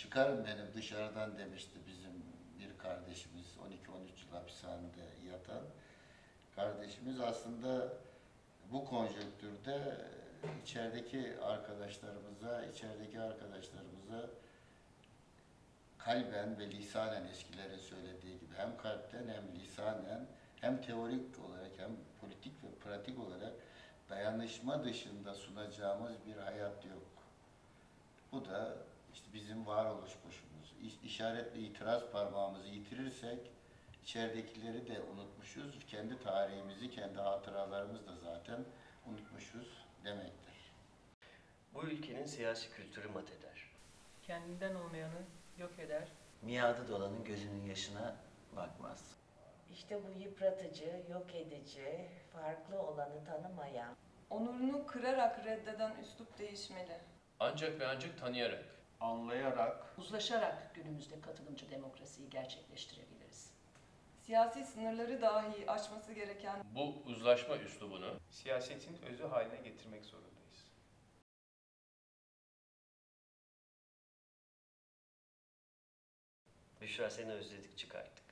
çıkarım benim dışarıdan demişti bizim bir kardeşimiz 12-13 yıl hapishanede yatan kardeşimiz aslında bu konjonktürde içerideki arkadaşlarımıza, içerideki arkadaşlarımıza kalben ve lisanen eskilerin söylediği gibi hem kalpten hem lisanen hem teorik olarak hem politik ve pratik olarak dayanışma dışında sunacağımız bir hayat yok. Bu da işte bizim varoluş koşumuz. İş- İşaretle itiraz parmağımızı yitirirsek içeridekileri de unutmuşuz. Kendi tarihimizi, kendi hatıralarımızı da zaten unutmuşuz demektir. Bu ülkenin siyasi kültürü mat eder. Kendinden olmayanı yok eder. Miadı dolanın gözünün yaşına bakmaz. İşte bu yıpratıcı, yok edici, farklı olanı tanımayan, Onurunu kırarak reddeden üslup değişmeli. Ancak ve ancak tanıyarak. Anlayarak, Uzlaşarak günümüzde katılımcı demokrasiyi gerçekleştirebiliriz. Siyasi sınırları dahi aşması gereken Bu uzlaşma üslubunu siyasetin özü haline getirmek zorundayız. Büşra seni özledik çıkart.